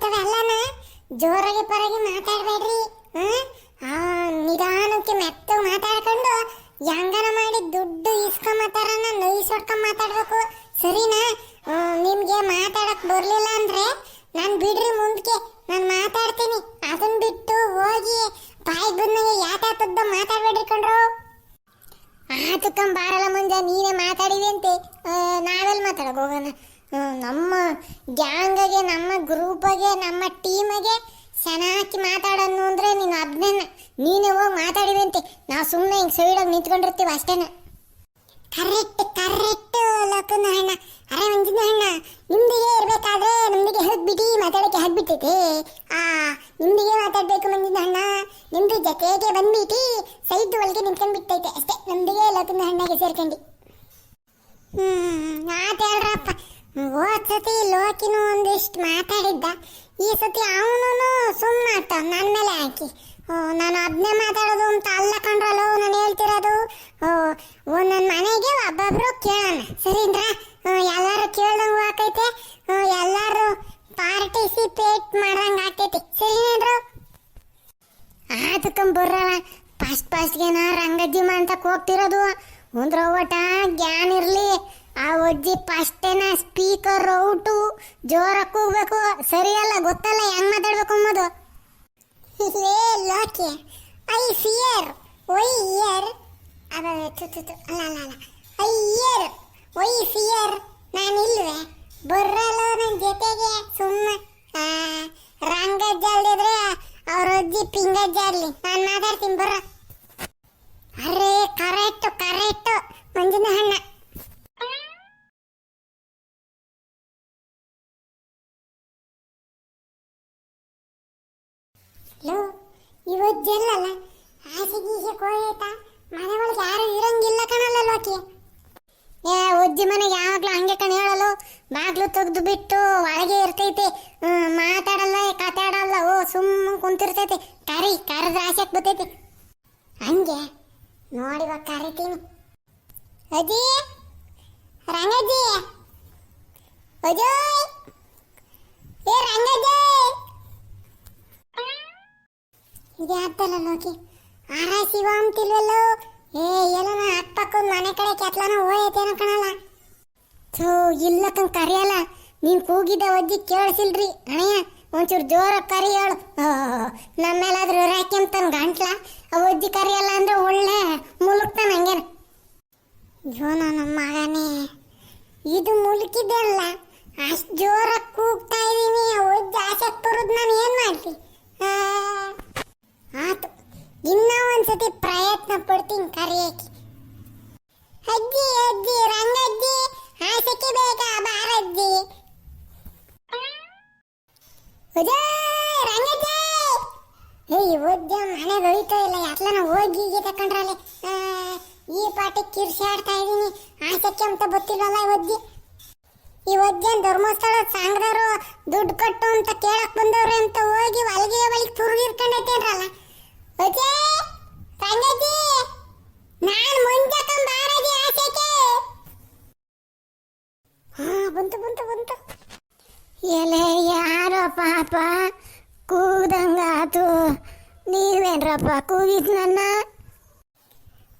ಅಲ್ಲನ ಜೋರಾಗಿ ಪರಾಗಿ ಮಾತಾಡಬೇಡ್ರಿ? ಆ ನಿಧಾನಕ್ಕೆ ಮೆತ್ತಗೆ ಮಾತಾಡ್ಕೊಂಡು ಹೆಂಗನ ಮಾಡಿ ದುಡ್ಡು ಇಸ್ಕೊಂಬತ್ತಾರನ್ನ ನೈಸ್ ಹೊಡ್ಕೊಂಡ್ ಮಾತಾಡ್ಬೇಕು. ಸರಿನಾ? ನಿಮ್ಗೆ ಮಾತಾಡಕ್ ಬರ್ಲಿಲ್ಲ ಅಂದ್ರೆ ನಾನು ಬಿಡ್ರಿ ಮುಂದಕ್ಕೆ ನಾನು ಮಾತಾಡ್ತೀನಿ. ಅದನ್ನ ಬಿಟ್ಟು ಹೋಗಿ ಬಾಯಿ ಬಂದಂಗೆ ಯಾತಾತದ್ದ ಮಾತಾಡ್ಬೇಡ್ರಿ ಕಣ್ರು. ಆತಕ್ಕಂ ಬಾರಲ್ಲ ಮುಂಜಾ ನೀನೇ ಮಾತಾಡಿವಿ ಅಂತೆ ನಾವೆಲ್ಲ ಮಾತಾಡಕ್ ಹೋಗೋಣ? ನಮ್ಮ ಗ್ಯಾಂಗಗೆ ನಮ್ಮ ಗ್ರೂಪಗೆ ನಮ್ಮ ಟೀಮಗೆ ಚೆನ್ನಾಗಿ ಮಾತಾಡೋನು ಅಂದರೆ ನೀನು ಅದನ್ನ, ನೀನು ಹೋಗಿ ಮಾತಾಡಿವಿ ಅಂತೆ ನಾವು ಸುಮ್ಮನೆ ಹಿಂಗೆ ಸೈಡಾಗಿ ನಿಂತ್ಕೊಂಡಿರ್ತೀವಿ ಅಷ್ಟೇನ. ಕರೆಕ್ಟ್ ಕರೆಕ್ಟ್ ಲೋಕನ ಅಣ್ಣ ಅರೆ ಮಂಜಿನ ಅಣ್ಣ ನಿಮ್ದಿಗೆ ಇರ್ಬೇಕಾದ್ರೆ ನಮ್ದಿಗೆ ಬಿಡಿ, ಮಾತಾಡಕ್ಕೆ ಬಿಟ್ಟಿದೆ ಆ, ನಿಮ್ದಿಗೆ ಮಾತಾಡ್ಬೇಕು ಮಂಜಿನ ಅಣ್ಣ ನಿಮ್ದು ಜೊತೆಗೆ ಬಂದ್ಬಿಟ್ಟು ಸೈಡ್ ಒಳಗೆ ನಿಂತ್ಕೊಂಡ್ಬಿಟ್ಟೈತೆ ಅಷ್ಟೇ. ನಮ್ದಿಗೆ ಲೋಕನ ಅಣ್ಣಗೆ ಸೇರ್ಕೊಂಡು ಹ್ಞೂ ಹೋದ್ ಸತಿ ಲೋಕಿನು ಒಂದಿಷ್ಟು ಮಾತಾಡಿದ್ದ. ಈ ಸತಿ ಅವನು ಸುಮ್ಮನಾಗ್ತಾವ ನನ್ನ ಮೇಲೆ ಹಾಕಿ. ನಾನು ಅದನ್ನೇ ಮಾತಾಡೋದು ಅಂತ ಅಲ್ಲ ಕಂಡ್ರಲ್ಲೋ ನಾನು ಹೇಳ್ತಿರೋದು? ಓ ಒಂದೊಂದು ಮನೆಗೆ ಒಬ್ಬೊಬ್ರು ಕೇಳೋಣ. ಸರಿನ್ರಾ ಎಲ್ಲರೂ ಕೇಳ್ದಂಗೂ ಆಕೈತೆ. ಎಲ್ಲರೂ ಪಾರ್ಟಿಸಿಪೇಟ್ ಮಾಡಂಗ ಆಕೈತಿ. ಸರಿನೇನ್ರು? ಆತಕ್ಕಂ ಬರ್ರಲ್ಲ ಫಸ್ಟ್ ಫಸ್ಟ್ಗೆನ ರಂಗಜ್ಜಿಮ ಅಂತ ಹೋಗ್ತಿರೋದು. ಒಂದ್ರ ಓಟ ಗ್ಯಾನ್ ಇರ್ಲಿ. ಆ ಅಜ್ಜಿ ಫಸ್ಟೇನ ಸ್ಪೀಕರ್ ಔಟು ಜೋರಕ್ಕೆ ಹೋಗ್ಬೇಕು. ಸರಿಯಲ್ಲ, ಗೊತ್ತಲ್ಲ, ಹೆಂಗ್ ಮಾತಾಡ್ಬೇಕು ಅಂಬೋದು. ಏ ಲೋಕೆ, ಐ ಫಿಯರ್ ಒಯ್ ಇಯರ್ ಅದ ತು ತು ತು ಅಲ್ಲ ಅಲ್ಲ ಅಲ್ಲ. ಐ ಇಯರ್ ಒಯ್ ಫಿಯರ್ ನಾನು ಇಲ್ವೇ? ಬರ್ರಲ್ಲ ನನ್ನ ಜೊತೆಗೆ ಸುಮ್ಮನೆ ರಂಗ ಜಾಲಿದ್ರೆ ಅವ್ರ ಅಜ್ಜಿ ಪಿಂಗ ಅರ್ಲಿ ನಾನು ಮಾತಾಡ್ತೀನಿ, ಬರ್ರ. ಅರೆ ಕರೆಕ್ಟ್ ಕರೆಕ್ಟ್ ಇವಜ್ಜಲ್ಲಲ್ಲ ಆಸೆ ಗೀಸೆ ಕೋಯ್ತಾ ಮನೆ ಯಾರು ಇರಂಗಿಲ್ಲ ಕಣಲ್ಲ ಲೋಕಿ ಏ, ಉಜ್ಜಿ ಮನೆಗೆ ಯಾವಾಗ್ಲೂ ಹಂಗೆ ಕಣ ಹೇಳಲು ಬಾಗ್ಲು ತೆಗೆದು ಬಿಟ್ಟು ಒಳಗೆ ಇರ್ತೈತೆ. ಮಾತಾಡಲ್ಲ ಕತಾಡಲ್ಲ ಓ, ಸುಮ್ಮ ಕುಂತಿರ್ತೈತೆ. ಕರಿ, ಕರೆದ್ರೆ ಆಸೆಕ್ ಬರ್ತೈತಿ ಹಂಗೆ ನೋಡಿವ ಕರಿತೀನಿ. ಅಜಿ ರಂಗಜ್ಜಿ. ಅಜಯ್ ಏ, ರಂಗಜ್ಜಿ. ಇದೆ ಆಗ್ತಲ್ಲ ಲೋಕಿ ಆರ ಶಿವ ಅಂತಿಲ್ವಲ್ಲೋ? ಏ ಏನೋ ಅಕ್ಕಪಕ್ಕದ ಮನೆ ಕಡೆ ಕೆತ್ಲಾನ ಹೋಯತೇನೋ ಕಣಲ್ಲ. ಥೂ ಇಲ್ಲ ಕಣ್ ಕರೆಯಲ್ಲ. ನೀನ್ ಕೂಗಿದ ಒಜ್ಜಿ ಕೇಳಿಸಿಲ್ರಿ. ಅಣ್ಣಯ್ಯ ಒಂಚೂರು ಜೋರ ಕರಿ ಹೇಳು. ನಮ್ಮೇಲಾದ್ರೂ ರಾಕ್ಯಂತಾನ ಗಂಟ್ಲ? ಆ ಒಜ್ಜಿ ಕರಿಯಲ್ಲ ಅಂದ್ರೆ ಒಳ್ಳೆ ಮುಲುಕ್ತಾನ ಹಂಗೇನ? ಅಯ್ಯೋ ನಮ್ಮ ಮಗನೇ. ಇದು ಮುಳುಕಿದೆ ಅಲ್ಲ ಅಷ್ಟು ಜೋರ ಕೂಗ್ತಾ ಇದೀನಿ. ಆ ಒಜ್ಜಿ ಆಸೆ ಬರೋದು ನಾನು ಏನ್ ಮಾಡ್ತಿ ಆ, ಆತು. ಇನ್ನ ಒಂದ್ಸತಿ ಪ್ರಯತ್ನ ಪಡ್ತೀನಿ ಕರೆಯಕ್ಕೆ. ಅಜ್ಜಿ ಅಜ್ಜಿ, ರಂಗಜ್ಜಿ ಆಸೆಗೆ ಬೇಗ ಬಾರಜ್ಜಿ. ರಂಗಜ್ಜಿ. ಏಯ್ ಓದ್ಯ ಮನೆಗೆ ಹೋಯ್ತಾ ಇಲ್ಲ. ಯಾತ್ಲನ ಹೋಗಿ ಹೀಗೆ ತಕೊಂಡ್ರಲ್ಲ ಈ ಪಾಟಿ ಕಿರ್ಸಾಡ್ತಾ ಇದೀನಿ. ಹಾಸಕ್ಕೆ ಅಂತ ಗೊತ್ತಿಲ್ವಲ್ಲ ಒಜ್ಜಿ ಈ ಒಜ್ಜನ್ ಧರ್ಮಸ್ಥಳ ಸಂಘದವರು ದುಡ್ಡು ಕೊಟ್ಟು ಅಂತ ಕೇಳಕ್ ಬಂದವ್ರೆ ಅಂತ ಹೋಗಿ ಹೊಲಿಗೆ ಬಳಿಗೆ ತುರುಗಿರ್ಕೊಂಡೈತೇನ್ರಲ್ಲ ಬಂತು ಬಂತು ಬಂತು. ಎಲೆ ಯಾರೋ ಪಾಪ ಕೂದಂಗಾತು. ನೀವೇನ್ರಪ್ಪ, ಕೂಗಿದ್ ನನ್ನ?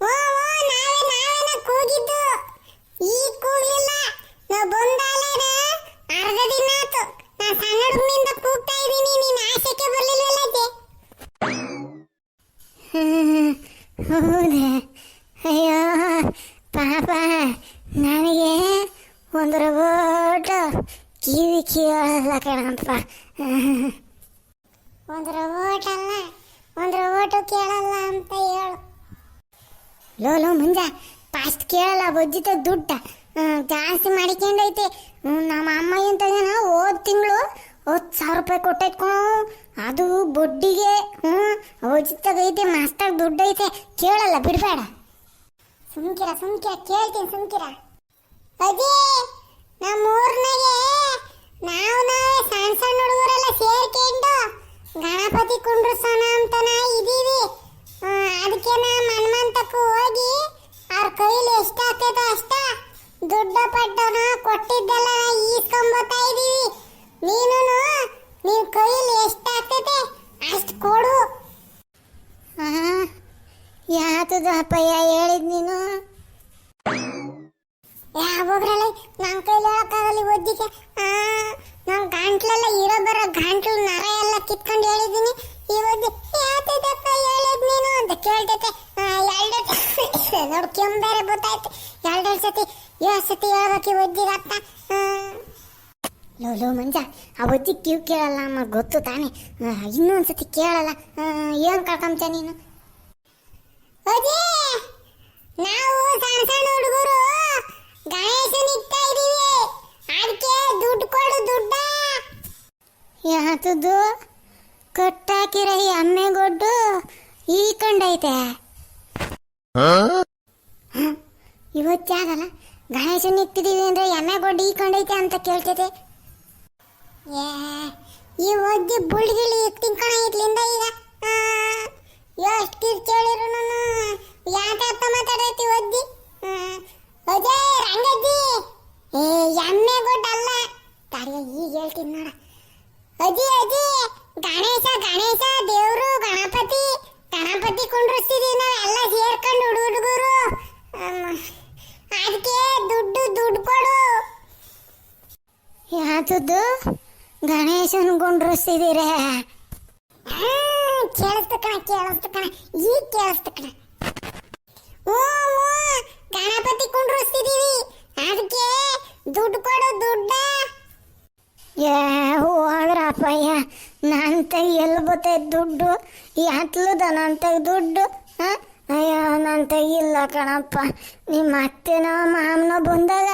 ಓ ಓ, ನಾವೇ, ನಾವೇನ ಕೂಗಿದ್ದು? ಈ ಕೂಗ್ಲಿಲ್ಲ. ನಾವು ಬಂದಾಲೇನ ಅರ್ಧ ದಿನ ಕೂಗ್ತಾ ಇದೀನಿ ನೀನ್ ಆಸೆಗೆ ಬರ್ಲಿಲ್ವಲ್ಲ ಹೌದೇ. ಅಯ್ಯೋ, ಪಾಪ. ನನಗೆ ಒಂದು ರೋಬೋಟ್ ಕಿವಿ ಕೇಳಲ್ಲ ಕಣಪ್ಪ. ಒಂದು ರೋಬೋಟ್ ಅಲ್ಲ, ಒಂದು ರೋಬೋಟು ಕೇಳಲ್ಲ ಅಂತ ಹೇಳು. ಲೋ ಲೋ ಮುಂಜ ಫಾಸ್ಟ್ ಕೇಳಲ್ಲ, ಬೊಜ್ಜಿತ ದುಡ್ಡ. ಜಾಸ್ತಿ ಮಾಡಿಕೊಂಡೈತೆ. ನಮ್ಮ ಅಮ್ಮ ಎಂತದೇನ ಹೋದ್ ತಿಂಗಳು ಹತ್ತು ಸಾವಿರ ರೂಪಾಯಿ ಕೊಟ್ಟೈತ್ಕೊಣ ಅದು ಬೊಡ್ಡಿಗೆ ಹ್ಞೂ ಐತೆ, ಮಸ್ತಾಗಿ ದುಡ್ಡು ಐತೆ. ಕೇಳಲ್ಲ, ಬಿಡಬೇಡ. ಸುಮ್ಕಿರ ಸುಮ್ಕಿರ, ಕೇಳ್ತೀನಿ, ಸುಮ್ಕಿರ. ಅದೇ ನಮ್ಮ ಊರ್ನಾಗೆ ನಾವು ನಾವೇ ಸಣ್ಣ ಸಣ್ಣ ಹುಡುಗರೆಲ್ಲ ಸೇರ್ಕೊಂಡು ಗಣಪತಿ ಕುಂಡ್ರಸೋಣ ಅಂತನ ಇದೀವಿ ಅದಕ್ಕೆ ನಾ ಮನ್ಮಂತಕ್ಕೂ ಹೋಗಿ ಅವ್ರ ಕೈಲಿ ಎಷ್ಟಾಗ್ತೈತೋ ಅಷ್ಟ ದುಡ್ಡು ಪಡ್ಡನ ಕೊಟ್ಟಿದ್ದೆಲ್ಲ ಈಸ್ಕೊಂಡ್ ಇಸ್ಕೊಂಬತ್ತಾ ಇದೀವಿ ನೀನು ನಿನ್ ಕೈಯಲ್ಲಿ ಎಷ್ಟಾಗ್ತೈತೆ ಅಷ್ಟು ಕೊಡು ಯಾತದ ಅಪ್ಪಯ್ಯ? ಹೇಳಿದ್ ನೀನು? ಯಾವಾಗ್ರಲ್ಲಿ ನನ್ನ ಕೈಲಿ ಹೇಳಕ್ಕಾಗಲ್ಲ ಒದ್ದಿಗೆ ನಾನು ಗಂಟ್ಲೆಲ್ಲ ಇರೋ ಬರೋ ಗಂಟ್ಲು ನರ ಎಲ್ಲ ಕಿತ್ಕೊಂಡು ಹೇಳಿದ್ದೀನಿ ಈ ಒದ್ದಿ ಯಾತದಪ್ಪ ಹೇಳಿದ್ ನೀನು ಅಂತ ಕೇಳ್ತೈತೆ. ಎರಡು ನೋಡು, ಕೆಮ್ಮು ಬೇರೆ ಗೊತ್ತಾಯ್ತು ಎರಡೆರಡು ಸತಿ, ಏಳು ಸತಿ ಹೇಳ್ಬೇಕು ಈ ಒದ್ದಿಗೆ ಅತ್ತ ಲೋ ಮಂಜ, ಆ ಒದ್ದಿ ಕಿವ್ ಕೇಳಲ್ಲ ಅಮ್ಮ, ಗೊತ್ತು ತಾನೇ? ಇನ್ನೊಂದ್ಸತಿ ಇನ್ನೊಂದ್ ಸತಿ ಕೇಳಲ್ಲ ಏನು ಕಳ್ಕೊಂತ ನೀನು? ಅಜೇ ನಾವು ಸಣ್ಣ ಹುಡುಗರು ಗಣೇಶನ ಇಡ್ತಾ ಇದೀವಿ ಅದಕ್ಕೆ ದುಡ್ಡು ಕೊಡು ದುಡ್ಡ. ಯಾತದ್ದು? ಕಟ್ಟಾಕಿರೋ ಈ ಅಮ್ಮೆಗೊಡ್ಡು ಈ ಕಂಡೈತೆ. ಇವತ್ತಾಗಲ್ಲ ಗಣೇಶನ ಇಟ್ಟಿದೀವಿ ಅಂದ್ರೆ ಎಮ್ಮೆಗೊಡ್ಡು ಈ ಕಂಡೈತೆ ಅಂತ ಕೇಳ್ತೈತೆ. ಏ ಈ ಒದ್ದಿ ಬುಳ್ಗಿಳಿ ತಿನ್ಕೊಳ ಇದ್ಲಿಂದ ಈಗ ಎಷ್ಟು ಕಿರ್ಚೇಳಿರು ನಾನು. ಯಾಕಪ್ಪ ಮಾತಾಡೈತಿ ಒದ್ದಿ? ಅಜಯ್ ರಂಗಜ್ಜಿ ಏ, ಎಮ್ಮೆ ಗೊಡ್ಡಲ್ಲ ತಡಿಯ ಈಗ ಹೇಳ್ತೀನಿ ನೋಡ. ಅಜ್ಜಿ ಅಜ್ಜಿ ಗಣೇಶ ಗಣೇಶ, ದೇವರು, ಗಣಪತಿ. ಗಣಪತಿ ಕುಂಡ್ರಿಸ್ತಿದೀವಿ ನಾವೆಲ್ಲ ಸೇರ್ಕೊಂಡು ಹುಡು ಹುಡುಗರು ಅದಕ್ಕೆ ದುಡ್ಡು ದುಡ್ಡು ಕೊಡು. ಯಾತದ್ದು? ಗಣೇಶನ್ ಕುಂಡ್ರಿಸ್ತಿದ್ದೀರ ಕೇಳಿಸ್ತು ಕಣ ಕೇಳಿಸ್ತು ಕಣ ಈಗ ಕೇಳಿಸ್ತು ಕಣ ಓ ಓ, ಗಣಪತಿ ಕುಂಡ್ರಿಸ್ತಿದೀವಿ. ಅದಕ್ಕೆ ದುಡ್ಡು ಕೊಡು ದುಡ್ಡ. ಏ ಹೋಗ್ರಪ್ಪಯ್ಯ ನನ್ನ ತಗ ಎಲ್ಲಿ ಬರ್ತೈತೆ ದುಡ್ಡು? ಯಾತ್ಲದ ನನ್ನ ತಗ ದುಡ್ಡು? ಆ? ಅಯ್ಯೋ ನನ್ನ ತಗ ಇಲ್ಲ ಕಣಪ್ಪ. ನಿಮ್ಮ ಅತ್ತೆನೋ ಮಾಮನೋ ಬಂದಾಗ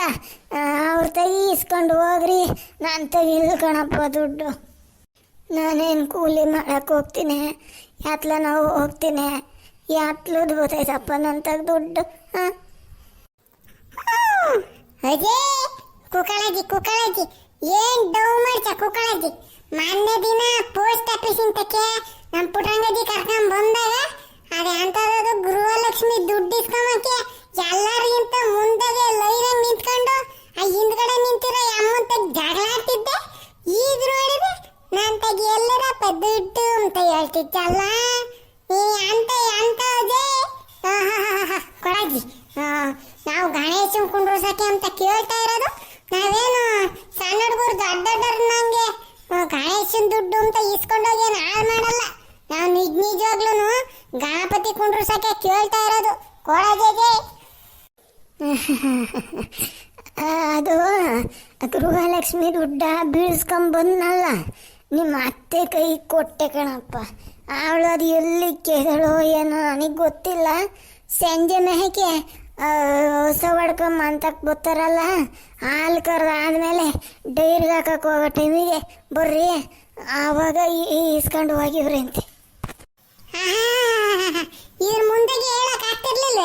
ಅವ್ರ ತಗಿ ಇಸ್ಕೊಂಡು ಹೋಗ್ರಿ. ನನ್ನ ತಗ ಇಲ್ಲ ಕಣಪ್ಪ ದುಡ್ಡು. ನಾನೇನು ಕೂಲಿ ಮಾಡಕ್ಕೆ ಹೋಗ್ತೀನಿ. ಯಾತ್ಲ ನಾವು ಹೋಗ್ತೀನಿ. ಯಾತ್ಲದ್ ಗೊತ್ತಾಯ್ತಪ್ಪ ನನ್ನ ತಗ ದುಡ್ಡು, ಹಾಂ? ಕುಕಳಜಿ ಕುಕಳಾಜಿ ಕುಕಳಾಜಿ ಏನ್ ಡೌ ಮಾಡ್ಸ ಕುಕಳಾಜಿ ಮೊನ್ನೆ ದಿನ ಪೋಸ್ಟ್ ಆಫೀಸ್ ಇಂತಕ್ಕೆ ನಮ್ಮ ಪುಟಂಗಜಿ ಕರ್ಕೊಂಡ್ ಬಂದಾಗ ಅದೇ ಅಂತದ್ದು ಗೃಹಲಕ್ಷ್ಮಿ ದುಡ್ಡು ಇಸ್ಕೊಂಬಕ್ಕೆ ಎಲ್ಲರಿಗಿಂತ ಮುಂದಾಗೆ ಲೈನಾಗ ನಿಂತ್ಕೊಂಡು ಆ ಹಿಂದ್ಗಡೆ ನಿಂತಿರೋ ಅಮ್ಮಂತ ಜಗಳಾಡ್ತಿದ್ದೆ ಈಗ ನೋಡಿದ್ರೆ ನಾನ್ ತಗಿ ಎಲ್ಲರಪ್ಪ ದುಡ್ಡು ಅಂತ ಹೇಳ್ತಿದ್ದಲ್ಲ? ಈ ಅಂತ ಅಂತ ಅದೇ? ಕೊಡಾಜಿ. ನಾವು ಗಣೇಶನ್ ಕುಂಡ್ರಸಕ್ಕೆ ಅಂತ ಕೇಳ್ತಾ ಇರೋದು. ನಾವೇನು ಸಣ್ಣ ಹುಡುಗರು ದೊಡ್ಡ ದೊಡ್ಡವ್ರು ನಂಗೆ? ಗಣೇಶನ್ ದುಡ್ಡು ಅಂತ ಇಸ್ಕೊಂಡೋಗಿ ಏನು ಹಾಳು ಮಾಡಲ್ಲ? ನಾವು ನಿಜ ನಿಜವಾಗ್ಲೂ ಗಣಪತಿ ಕುಂಡ್ರಸಕ್ಕೆ ಕೇಳ್ತಾ ಇರೋದು. ಕೊಡಾಜಿಗೆ ಅದು ಗೃಹಲಕ್ಷ್ಮಿ ದುಡ್ಡ ಬೀಳ್ಸ್ಕೊಂಬಂದ್ನಲ್ಲ ನಿಮ್ಮ ಅತ್ತೆ ಕೈ ಕೊಟ್ಟೆ ಕಣಪ್ಪ. ಅವಳು ಅದು ಎಲ್ಲಿ ಕೇಳೋ ಏನೋ ನನಗೆ ಗೊತ್ತಿಲ್ಲ. ಸಂಜೆ ಮೆಹಕೆ ಹೊಸ ಹೊಡ್ಕೊಂಬ ಮಂತಕ್ಕೆ ಬರ್ತಾರಲ್ಲ, ಹಾಲು ಕರೆದು ಆದಮೇಲೆ ಡೈರಿಗೆ ಹಾಕಕ್ಕೆ ಹೋಗೋ ಟೈಮಿಗೆ ಬರ್ರಿ. ಆವಾಗ ಇಸ್ಕೊಂಡು ಹೋಗಿವ್ರಿ ಅಂತೆ ಇದ್ರ ಮುಂದೆಗೆ ಹೇಳಕ್ ಆಗ್ತಿರ್ಲಿಲ್ಲ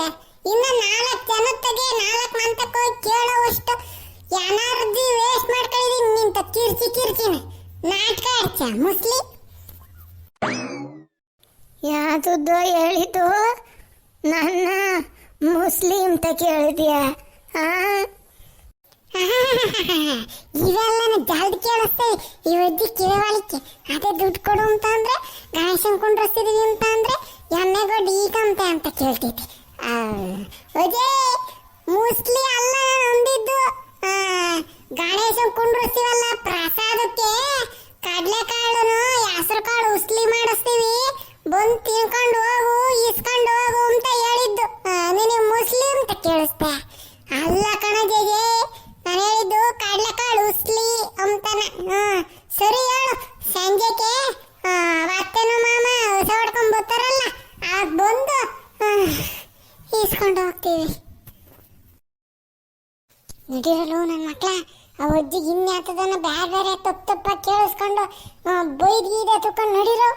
ಇನ್ನ ನಾಲ್ಕು ಜನತೆಗೆ ನಾಲ್ಕು ಮಂತಕ್ಕೆ ಹೋಗಿ ಕೇಳೋವಷ್ಟು ಎನರ್ಜಿ ವೇಸ್ಟ್ ಮಾಡ್ಕೊಂಡಿದ್ದೀನಿ ನಿಂತ. ಕಿರ್ಚಿ ಕಿರ್ಚಿನ ನಾಟಕ ಹಚ್ಚ ಮುಸ್ಲಿ. ಯಾತದ್ದು ಹೇಳಿದ್ದು, ನನ್ನ ಮುಸ್ಲಿಂ ಅಂತ ಕೇಳಿದ್ಯಾ? ಹಾ ಇವೆಲ್ಲ ಜಲ್ದಿ ಕೇಳಿಸ್ತೇವೆ ಇವಜ್ಜಿ ಕಿವಿವಾಲಿಕ್ಕೆ ಅದೇ ದುಡ್ಡು ಕೊಡು ಅಂತ ಅಂದ್ರೆ, ಗಣೇಶನ್ ಕುಂಡ್ರಸ್ತಿದೀವಿ ಅಂತ ಅಂದ್ರೆ ಎಣ್ಣೆಗೊಡ್ಡು ಈಗ ಅಂತ ಅಂತ ಕೇಳ್ತೈತಿ ಅದೇ ಮುಸ್ಲಿ ಅಲ್ಲ ನಾನು ಗಣೇಶನ್ ಕುಂಡ್ರಸ್ತೀವಲ್ಲ, ಪ್ರಸಾದಕ್ಕೆ ಕಡ್ಲೆಕಾಳುನು ಹೆಸರು ಕಾಳು ಉಸ್ಲಿ ಮಾಡಿಸ್ತೀವಿ. ಬಂದು ತಿನ್ಕೊಂಡು ಹೋಗು ಇಸ್ಕೊಂಡು ಹೋಗು ಅಂತ ಹೇಳಿದ್ದು. ನಿನಗೆ ಮುಸ್ಲಿ ಅಂತ ಕೇಳಿಸ್ತೆ. ನನ್ನ ಬ್ಯಾಡ್ ಬೇರೆ ತಪ್ಪು ತಪ್ಪ ಕೇಳಿಸ್ಕೊಂಡು ಬೈದ್ ಗೀದ ತುಕೊಂಡು ನಡೀರು?